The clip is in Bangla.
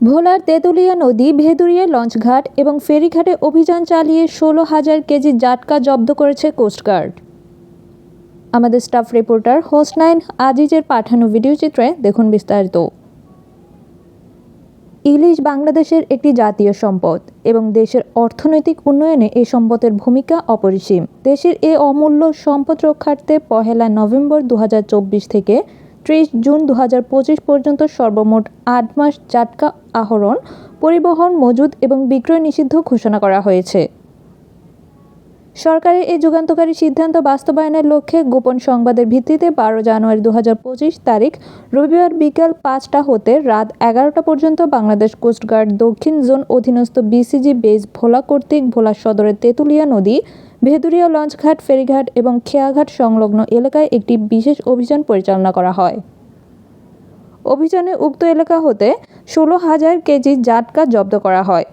ভোলার তেঁতুলিয়া নদী ভেদুরিয়া লঞ্চঘাট এবং ফেরিঘাটে অভিযান চালিয়ে ষোলো হাজার কেজি জাটকা জব্দ করেছে কোস্টগার্ড আমাদের স্টাফ রিপোর্টার হোসনাইন আজিজের পাঠানো ভিডিও চিত্রে দেখুন বিস্তারিত। ইলিশ বাংলাদেশের একটি জাতীয় সম্পদ এবং দেশের অর্থনৈতিক উন্নয়নে এই সম্পদের ভূমিকা অপরিসীম। দেশের এ অমূল্য সম্পদ রক্ষার্থে পহেলা নভেম্বর দু হাজার চব্বিশ থেকে ত্রিশ জুন দুহাজার পঁচিশ পর্যন্ত সর্বমোট আট মাস জাটকা আহরণ, পরিবহন মজুদ এবং বিক্রয় নিষিদ্ধ ঘোষণা করা হয়েছে। সরকারের এই যুগান্তকারী সিদ্ধান্ত বাস্তবায়নের লক্ষ্যে গোপন সংবাদের ভিত্তিতে বারো জানুয়ারি দু হাজার পঁচিশ তারিখ রবিবার বিকাল পাঁচটা হতে রাত এগারোটা পর্যন্ত বাংলাদেশ কোস্টগার্ড দক্ষিণ জোন অধীনস্থ বিসিজি বেস ভোলা কর্তৃক ভোলা সদরের তেঁতুলিয়া নদী ভেদুরিয়া লঞ্চঘাট, ফেরিঘাট এবং খেয়াঘাট সংলগ্ন এলাকায় একটি বিশেষ অভিযান পরিচালনা করা হয়। অভিযানে উক্ত এলাকা হতে ষোলো হাজার কেজি জাটকা জব্দ করা হয়।